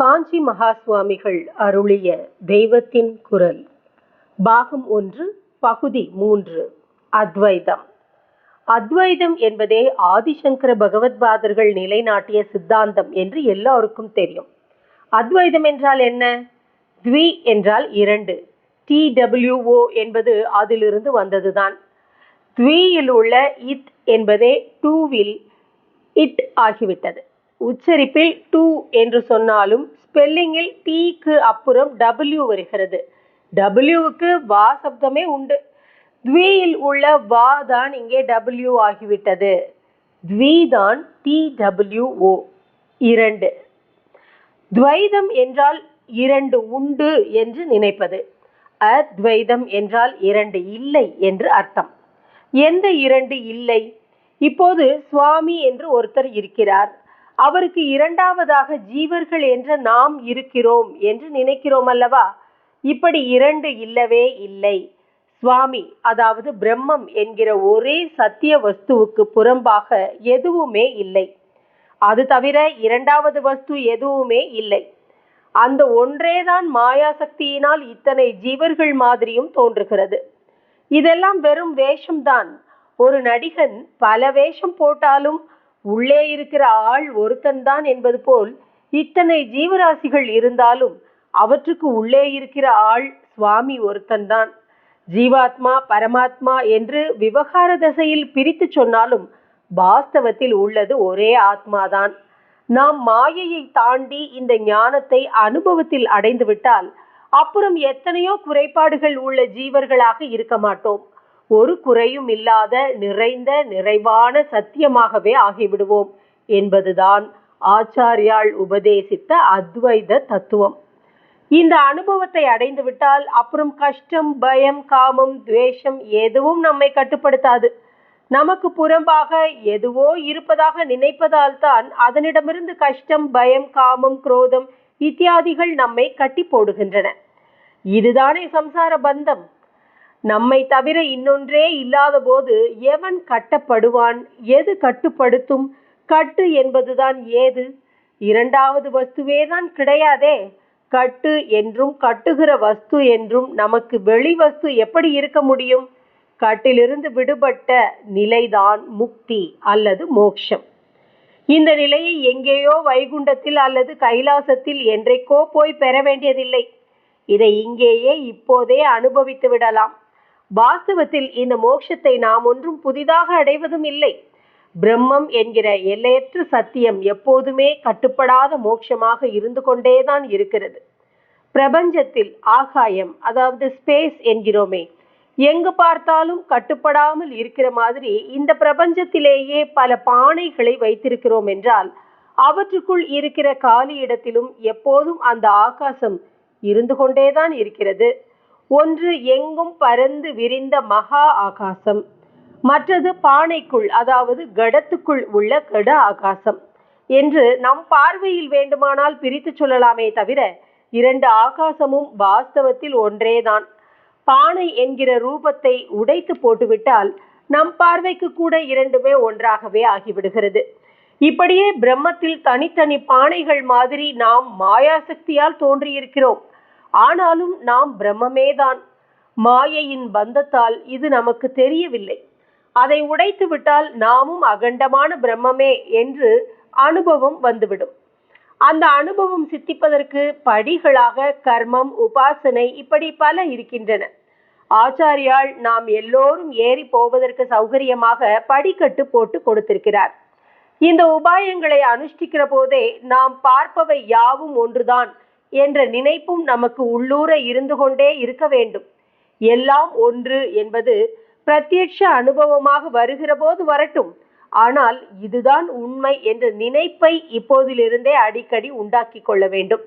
காஞ்சி மகா சுவாமிகள் அருளிய தெய்வத்தின் குரல். பாகம் ஒன்று பகுதி மூன்று அத்வைதம். அத்வைதம் என்பதே ஆதிசங்கர பகவத்பாதர்கள் நிலைநாட்டிய சித்தாந்தம் என்று எல்லோருக்கும் தெரியும். அத்வைதம் என்றால் என்ன? த்வி என்றால் இரண்டு. டிடபிள்யூஓ என்பது அதிலிருந்து வந்ததுதான். த்வியில் உள்ள இத் என்பதே டூவில் இட் ஆகிவிட்டது. உச்சரிப்பில் டூ என்று சொன்னாலும் ஸ்பெல்லிங்கில் டீக்கு அப்புறம் டபிள்யூ வருகிறது. டபிள்யூவுக்கு வா சப்தமே உண்டு. த்வீயில் உள்ள வா தான் இங்கே டபிள்யூ ஆகிவிட்டது. த்வி தான் டி டபிள்யூ ஓ இரண்டு. துவைதம் என்றால் இரண்டு உண்டு என்று நினைப்பது. அத்வைதம் என்றால் இரண்டு இல்லை என்று அர்த்தம். எந்த இரண்டு இல்லை? இப்போது சுவாமி என்று ஒருத்தர் இருக்கிறார். அவருக்கு இரண்டாவதாக ஜீவர்கள் என்ற நாம் இருக்கிறோம் என்று நினைக்கிறோம் அல்லவா? இப்படி இரண்டு இல்லவே இல்லை. சுவாமி அதாவது பிரம்மம் என்கிற ஒரே சத்திய வஸ்துவுக்கு புறம்பாக எதுவுமே இல்லை. அது தவிர இரண்டாவது வஸ்து எதுவுமே இல்லை. அந்த ஒன்றேதான் மாயா சக்தியினால் இத்தனை ஜீவர்கள் மாதிரியும் தோன்றுகிறது. இதெல்லாம் வெறும் வேஷம்தான். ஒரு நடிகன் பல வேஷம் போட்டாலும் உள்ளே இருக்கிற ஆள் ஒருத்தன்தான் என்பது போல் இத்தனை ஜீவராசிகள் இருந்தாலும் அவற்றுக்கு உள்ளே இருக்கிற ஆள் சுவாமி ஒருத்தன்தான் ஜீவாத்மா பரமாத்மா என்று விவகார தசையில் பிரித்து சொன்னாலும் வாஸ்தவத்தில் உள்ளது ஒரே ஆத்மாதான் நாம் மாயையை தாண்டி இந்த ஞானத்தை அனுபவத்தில் அடைந்துவிட்டால் அப்புறம் எத்தனையோ குறைபாடுகள் உள்ள ஜீவர்களாக இருக்க மாட்டோம். ஒரு குறையும் இல்லாத நிறைந்த நிறைவான சத்தியமாகவே ஆகிவிடுவோம் என்பதுதான் ஆச்சாரியால் உபதேசித்த அத்வைத தத்துவம். இந்த அனுபவத்தை அடைந்துவிட்டால் அப்புறம் கஷ்டம் பயம் காமம் துவேஷம் எதுவும் நம்மை கட்டுப்படுத்தாது. நமக்கு புறம்பாக எதுவோ இருப்பதாக நினைப்பதால் தான் அதனிடமிருந்து கஷ்டம் பயம் காமம் குரோதம் இத்தியாதிகள் நம்மை கட்டி போடுகின்றன. இதுதானே சம்சார பந்தம்? நம்மை தவிர இன்னொன்றே இல்லாத போது எவன் கட்டப்படுவான்? எது கட்டுப்படுத்தும்? கட்டு என்பதுதான் ஏது? இரண்டாவது வஸ்துவேதான் கிடையாதே. கட்டு என்றும் கட்டுகிற வஸ்து என்றும் நமக்கு வெளி வஸ்து எப்படி இருக்க முடியும்? கட்டிலிருந்து விடுபட்ட நிலைதான் முக்தி அல்லது மோக்ஷம். இந்த நிலையை எங்கேயோ வைகுண்டத்தில் அல்லது கைலாசத்தில் என்றைக்கோ போய் பெற வேண்டியதில்லை. இதை இங்கேயே இப்போதே அனுபவித்து விடலாம். வாஸ்தவத்தில் இந்த மோட்சத்தை நாம் ஒன்றும் புதிதாக அடைவதும் இல்லை. பிரம்மம் என்கிற எல்லையற்ற சத்தியம் எப்போதுமே கட்டுப்படாத மோட்சமாக இருந்து கொண்டேதான் இருக்கிறது. பிரபஞ்சத்தில் ஆகாயம் அதாவது ஸ்பேஸ் என்கிறோமே எங்கு பார்த்தாலும் கட்டுப்படாமல் இருக்கிற மாதிரி இந்த பிரபஞ்சத்திலேயே பல பானைகளை வைத்திருக்கிறோம் என்றால் அவற்றுக்குள் இருக்கிற காலி இடத்திலும் எப்போதும் அந்த ஆகாசம் இருந்து கொண்டேதான் இருக்கிறது. ஒன்று எங்கும் பறந்து விரிந்த மகா ஆகாசம் மற்றது பானைக்குள் அதாவது கடத்துக்குள் உள்ள கட ஆகாசம் என்று நம் பார்வையில் வேண்டுமானால் பிரித்து சொல்லலாமே தவிர இரண்டு ஆகாசமும் வாஸ்தவத்தில் ஒன்றேதான். பானை என்கிற ரூபத்தை உடைத்து போட்டுவிட்டால் நம் பார்வைக்கு கூட இரண்டுமே ஒன்றாகவே ஆகிவிடுகிறது. இப்படியே பிரம்மத்தில் தனித்தனி பானைகள் மாதிரி நாம் மாயாசக்தியால் தோன்றியிருக்கிறோம். ஆனாலும் நாம் பிரம்மமேதான். மாயையின் பந்தத்தால் இது நமக்கு தெரியவில்லை. அதை உடைத்து விட்டால் நாமும் அகண்டமான பிரம்மமே என்று அனுபவம் வந்துவிடும். அந்த அனுபவம் சித்திப்பதற்கு படிகளாக கர்மம் உபாசனை இப்படி பல இருக்கின்றன. ஆச்சாரியால் நாம் எல்லோரும் ஏறி போவதற்கு சௌகரியமாக படிக்கட்டு போட்டு கொடுத்திருக்கிறார். இந்த உபாயங்களை அனுஷ்டிக்கிற போதே நாம் பார்ப்பவை யாவும் ஒன்றுதான். என்ற நினைப்பும் நமக்கு உள்ளூர இருந்து கொண்டே இருக்க வேண்டும். எல்லாம் ஒன்று என்பது பிரத்யட்ச அனுபவமாக வருகிற போது வரட்டும். ஆனால் இதுதான் உண்மை என்ற நினைப்பை இப்போதிலிருந்தே அடிக்கடி உண்டாக்கி கொள்ள வேண்டும்.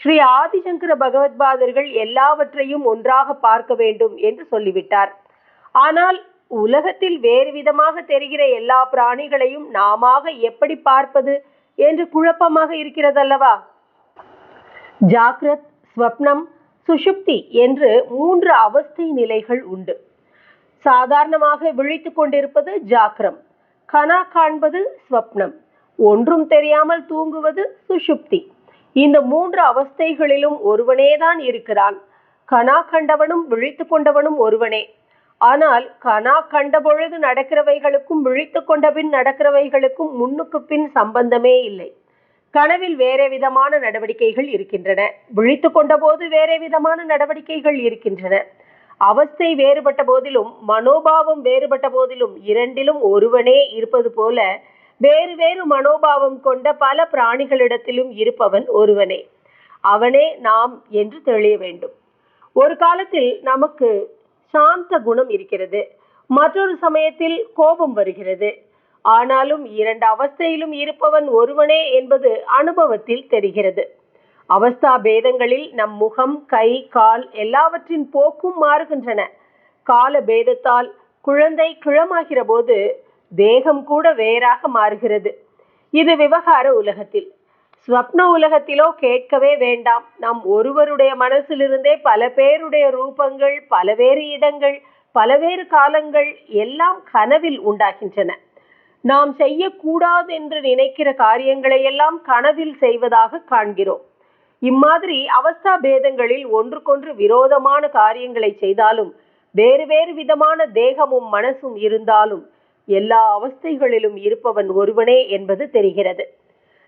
ஸ்ரீ ஆதிசங்கர பகவத்பாதர்கள் எல்லாவற்றையும் ஒன்றாக பார்க்க வேண்டும் என்று சொல்லிவிட்டார். ஆனால் உலகத்தில் வேறு விதமாக தெரிகிற எல்லா பிராணிகளையும் நாம எப்படி பார்ப்பது என்று குழப்பமாக இருக்கிறதல்லவா? ஜாக்ரத் ஸ்வப்னம் சுஷுப்தி என்று மூன்று அவஸ்தை நிலைகள் உண்டு. சாதாரணமாக விழித்து கொண்டிருப்பது ஜாக்ரம் கனா காண்பது ஸ்வப்னம் ஒன்றும் தெரியாமல் தூங்குவது சுஷுப்தி. இந்த மூன்று அவஸ்தைகளிலும் ஒருவனேதான் இருக்கிறான். கனா கண்டவனும் விழித்து கொண்டவனும் ஒருவனே. ஆனால் கனா கண்ட பொழுது நடக்கிறவைகளுக்கும் விழித்து கொண்டபின் நடக்கிறவைகளுக்கும் முன்னுக்கு பின் சம்பந்தமே இல்லை. கனவில் வேறே விதமான நடவடிக்கைகள் இருக்கின்றன. விழித்து கொண்டபோது வேறே விதமான நடவடிக்கைகள் இருக்கின்றன. அவஸ்தை வேறுபட்ட போதிலும் மனோபாவம் வேறுபட்ட போதிலும் இரண்டிலும் ஒருவனே இருப்பது போல வேறு வேறு மனோபாவம் கொண்ட பல பிராணிகளிடத்திலும் இருப்பவன் ஒருவனே. அவனே நாம் என்று தெளிய வேண்டும். ஒரு காலத்தில் நமக்கு சாந்த குணம் இருக்கிறது. மற்றொரு சமயத்தில் கோபம் வருகிறது. ஆனாலும் இரண்டு அவஸ்தையிலும் இருப்பவன் ஒருவனே என்பது அனுபவத்தில் தெரிகிறது. அவஸ்தா பேதங்களில் நம் முகம் கை கால் எல்லாவற்றின் போக்கும் மாறுகின்றன. கால பேதத்தால் குழந்தை கிழமாகிற போது தேகம் கூட வேறாக மாறுகிறது. இது விவகார உலகத்தில். ஸ்வப்ன உலகத்திலோ கேட்கவே வேண்டாம். நம் ஒருவருடைய மனசிலிருந்தே பல பேருடைய ரூபங்கள் பலவேறு இடங்கள் பலவேறு காலங்கள் எல்லாம் கனவில் உண்டாகின்றன. நாம் செய்யக்கூடாது என்று நினைக்கிற காரியங்களை எல்லாம் கனவில் செய்வதாக காண்கிறோம். இம்மாதிரி அவஸ்தா பேதங்களில் ஒன்றுக்கொன்று விரோதமான காரியங்களை செய்தாலும் வேறு வேறு விதமான தேகமும் மனசும் இருந்தாலும் எல்லா அவஸ்தைகளிலும் இருப்பவன் ஒருவனே என்பது தெரிகிறது.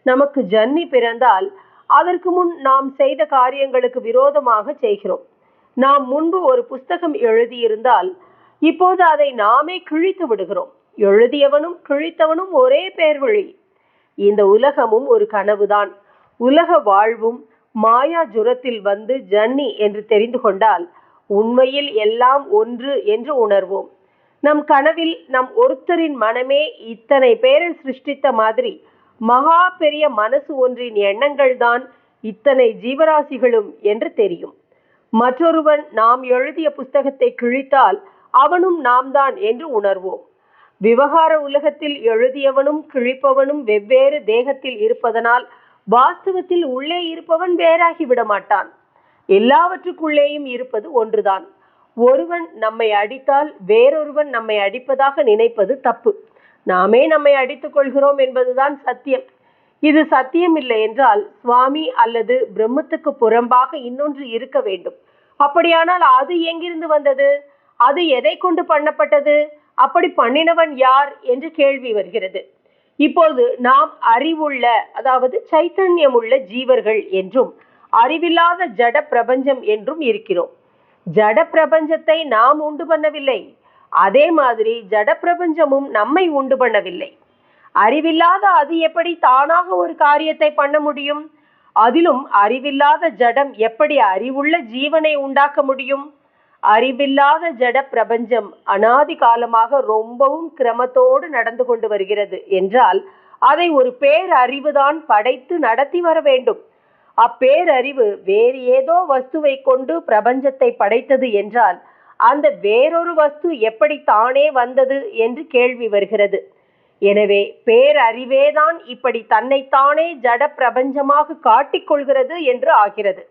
நமக்கு ஜன்னி பிறந்தால் அதற்கு முன் நாம் செய்த காரியங்களுக்கு விரோதமாக செய்கிறோம். நாம் முன்பு ஒரு புஸ்தகம் எழுதியிருந்தால் இப்போது அதை நாமே கிழித்து விடுகிறோம். எழுதியவனும் கிழித்தவனும் ஒரே பேர் வழி இந்த உலகமும் ஒரு கனவுதான். உலக வாழ்வும் மாயா ஜுரத்தில் வந்து ஜன்னி என்று தெரிந்து கொண்டால் உண்மையில் எல்லாம் ஒன்று என்று உணர்வோம். நம் கனவில் நம் ஒருத்தரின் மனமே இத்தனை பேரை சிருஷ்டித்த மாதிரி மகா பெரிய மனசு ஒன்றின் எண்ணங்கள் தான் இத்தனை ஜீவராசிகளும் என்று தெரியும். மற்றொருவன் நாம் எழுதிய புஸ்தகத்தை கிழித்தால் அவனும் நாம் தான் என்று உணர்வோம். விவகார உலகத்தில் எழுதியவனும் கிழிப்பவனும் வெவ்வேறு தேகத்தில் இருப்பதனால் வாஸ்தவத்தில் உள்ளே இருப்பவன் வேறாகி விட மாட்டான். எல்லாவற்றுக்குள்ளேயும் இருப்பது ஒன்றுதான். ஒருவன் நம்மை அடித்தால் வேறொருவன் நம்மை அடிப்பதாக நினைப்பது தப்பு. நாமே நம்மை அடித்துக் கொள்கிறோம் என்பதுதான் சத்தியம். இது சத்தியம் இல்லை என்றால் சுவாமி அல்லது பிரம்மத்துக்கு புறம்பாக இன்னொன்று இருக்க வேண்டும். அப்படியானால் அது எங்கிருந்து வந்தது? அது எதை கொண்டு பண்ணப்பட்டது? அப்படி பண்ணினவன் யார் என்று கேள்வி வருகிறது. இப்போது நாம் அறிவுள்ள அதாவது சைத்தன்யமுள்ள ஜீவர்கள் என்றும் அறிவில்லாத ஜட பிரபஞ்சம் என்றும் இருக்கிறோம். ஜட பிரபஞ்சத்தை நாம் உண்டு பண்ணவில்லை. அதே மாதிரி ஜட பிரபஞ்சமும் நம்மை உண்டு பண்ணவில்லை. அறிவில்லாத அது எப்படி தானாக ஒரு காரியத்தை பண்ண முடியும்? அதிலும் அறிவில்லாத ஜடம் எப்படி அறிவுள்ள ஜீவனை உண்டாக்க முடியும்? அறிவில்லாத ஜட பிரபஞ்சம் அனாதி காலமாக ரொம்பவும் கிரமத்தோடு நடந்து கொண்டு வருகிறது என்றால் அதை ஒரு பேரறிவுதான் படைத்து நடத்தி வர வேண்டும். அப்பேரறிவு வேறு ஏதோ வஸ்துவை கொண்டு பிரபஞ்சத்தை படைத்தது என்றால் அந்த வேறொரு வஸ்து எப்படி தானே வந்தது என்று கேள்வி வருகிறது. எனவே பேரறிவேதான் இப்படி தன்னைத்தானே ஜட பிரபஞ்சமாக காட்டிக்கொள்கிறது என்று ஆகிறது.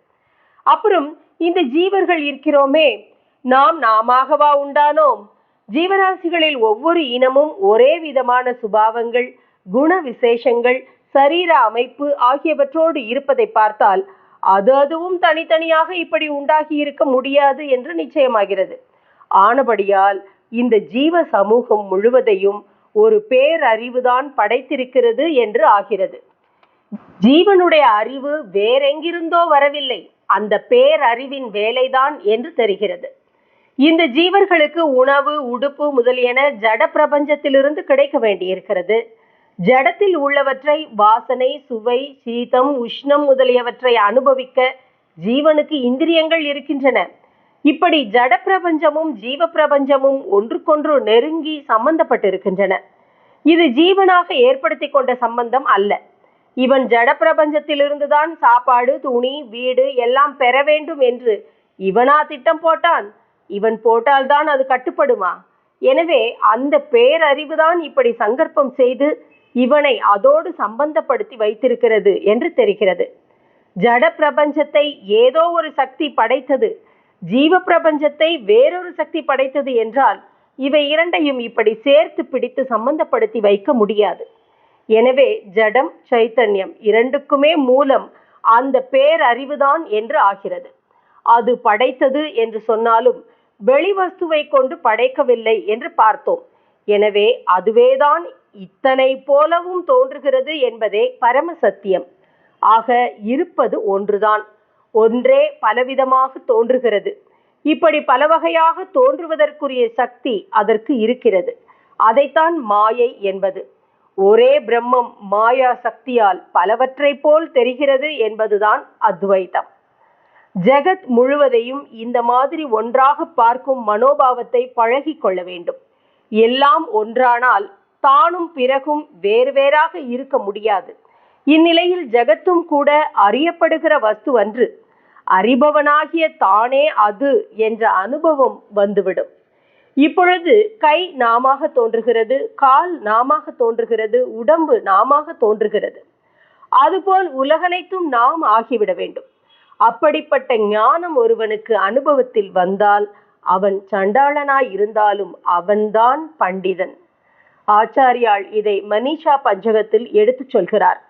அப்புறம் இந்த ஜீவர்கள் இருக்கிறோமே நாம் நாமாகவா உண்டானோம்? ஜீவராசிகளில் ஒவ்வொரு இனமும் ஒரே விதமான சுபாவங்கள் குண விசேஷங்கள் சரீர அமைப்பு ஆகியவற்றோடு இருப்பதை பார்த்தால் அது அதுவும் தனித்தனியாக இப்படி உண்டாகி இருக்க முடியாது என்று நிச்சயமாகிறது. ஆனபடியால் இந்த ஜீவ சமூகம் முழுவதையும் ஒரு பேரறிவுதான் படைத்திருக்கிறது என்று ஆகிறது. ஜீவனுடைய அறிவு வேறெங்கிருந்தோ வரவில்லை. அந்த பேரறிவின் வேலைதான் என்று தெரிகிறது. இந்த ஜீவர்களுக்கு உணவு உடுப்பு முதலியன ஜட பிரபஞ்சத்திலிருந்து கிடைக்க வேண்டியிருக்கிறது. ஜடத்தில் உள்ளவற்றை வாசனை சுவை சீதம் உஷ்ணம் முதலியவற்றை அனுபவிக்க ஜீவனுக்கு இந்திரியங்கள் இருக்கின்றன. இப்படி ஜட பிரபஞ்சமும் ஜீவ பிரபஞ்சமும் ஒன்றுக்கொன்று நெருங்கி சம்பந்தப்பட்டிருக்கின்றன. இது ஜீவனாக ஏற்படுத்தி கொண்ட சம்பந்தம் அல்ல. இவன் ஜட பிரபஞ்சத்திலிருந்துதான் சாப்பாடு துணி வீடு எல்லாம் பெற வேண்டும் என்று இவனா திட்டம் போட்டான். இவன் போட்டால்தான் அது கட்டுப்படுமா? எனவே அந்த பேரறிவுதான் இப்படி சங்கற்பம் செய்து இவனை அதோடு சம்பந்தப்படுத்தி வைத்திருக்கிறது என்று தெரிகிறது. ஜட பிரபஞ்சத்தை ஏதோ ஒரு சக்தி படைத்தது. ஜீவ பிரபஞ்சத்தை வேறொரு சக்தி படைத்தது என்றால் இவை இரண்டையும் இப்படி சேர்த்து பிடித்து சம்பந்தப்படுத்தி வைக்க முடியாது. எனவே ஜடம் சைத்தன்யம் இரண்டுக்குமே மூலம் அந்த பேரறிவுதான் என்று ஆகிறது. அது படைத்தது என்று சொன்னாலும் வெளிவஸ்துவை கொண்டு படைக்கவில்லை என்று பார்த்தோம். எனவே அதுவேதான் இத்தனை போலவும் தோன்றுகிறது என்பதே பரம சத்தியம். ஆக இருப்பது ஒன்றுதான். ஒன்றே பலவிதமாக தோன்றுகிறது. இப்படி பல வகையாக தோன்றுவதற்குரிய சக்தி அதற்கு இருக்கிறது. அதைத்தான் மாயை என்பது. ஒரே பிரம்மம் மாயா சக்தியால் பலவற்றை போல் தெரிகிறது என்பதுதான் அத்வைதம். ஜெகத் முழுவதையும் இந்த மாதிரி ஒன்றாக பார்க்கும் மனோபாவத்தை பழகி கொள்ள வேண்டும். எல்லாம் ஒன்றானால் தானும் பிறகும் வேறு வேறாக இருக்க முடியாது. இந்நிலையில் ஜெகத்தும் கூட அறியப்படுகிற வஸ்துவன்று அறிபவனாகிய தானே அது என்ற அனுபவம் வந்துவிடும். இப்பொழுது கை நாமாக தோன்றுகிறது கால் நாமாக தோன்றுகிறது உடம்பு நாமாக தோன்றுகிறது. அதுபோல் உலகனைத்தும் நாம் ஆகிவிட வேண்டும். அப்படிப்பட்ட ஞானம் ஒருவனுக்கு அனுபவத்தில் வந்தால் அவன் சண்டாளனாய் இருந்தாலும் அவன்தான் பண்டிதன். ஆச்சாரியால் இதை மனிஷா பஞ்சகத்தில் எடுத்துச் சொல்கிறார்.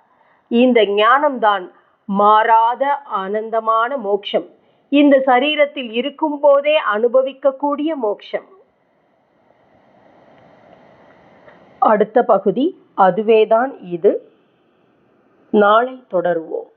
இந்த ஞானம்தான் மாறாத ஆனந்தமான மோட்சம் இந்த சரீரத்தில் இருக்கும் போதே அனுபவிக்கக்கூடிய மோட்சம் அடுத்த பகுதி அதுவேதான் இது. நாளை தொடருவோம்.